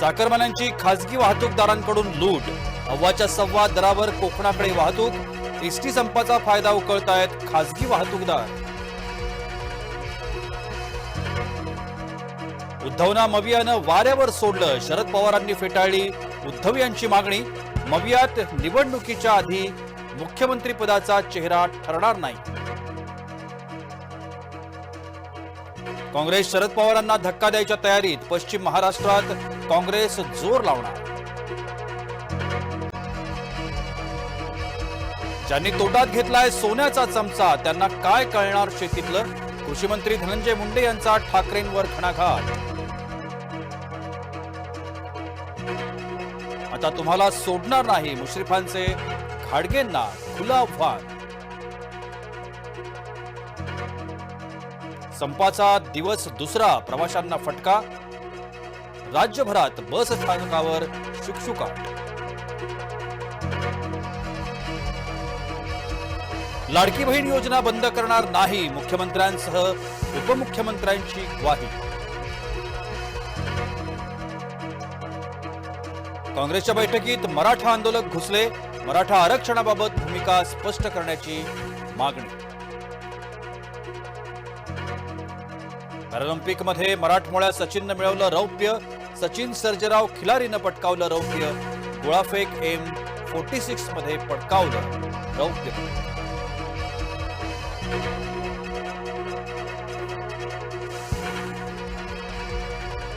चाकरमान्यांची खासगी वाहतूकदारांकडून लूट अव्वाच्या सव्वा दरावर कोकणाकडे वाहतूक एसटी संपाचा फायदा उकळतायत खासगी वाहतूकदार. उद्धवना मवियानं वाऱ्यावर सोडलं शरद पवारांनी फेटाळली. उद्धव यांची मागणी मवियात निवडणुकीच्या आधी मुख्यमंत्री पदाचा चेहरा ठरणार नाही. काँग्रेस शरद पवारांना धक्का द्यायच्या तयारीत पश्चिम महाराष्ट्रात काँग्रेस जोर लावणार. ज्यांनी तोटात घेतलाय सोन्याचा चमचा त्यांना काय कळणार शेतीतलं? कृषी मंत्री धनंजय मुंडे यांचा ठाकरेंवर खणाघात आता तुम्हाला सोडणार नाही मुश्रीफांचे खाडगेंना खुलं आव्हान संपाचा दिवस दुसरा प्रवाशांना फटका. राज्यभरात बस स्थानकावर शुकशुकाट लाडकी बहीण योजना बंद करणार नाही मुख्यमंत्र्यांसह उपमुख्यमंत्र्यांची ग्वाही. काँग्रेसच्या बैठकीत मराठा आंदोलक घुसले. मराठा आरक्षणाबाबत भूमिका स्पष्ट करण्याची मागणी. पॅरालिम्पिकमध्ये मराठमोळ्या सचिननं मिळवलं रौप्य. सचिन सर्जेराव खिलारीनं पटकावलं रौप्य. गोळाफेक एम फोर्टी सिक्समध्ये पटकावलं रौप्य.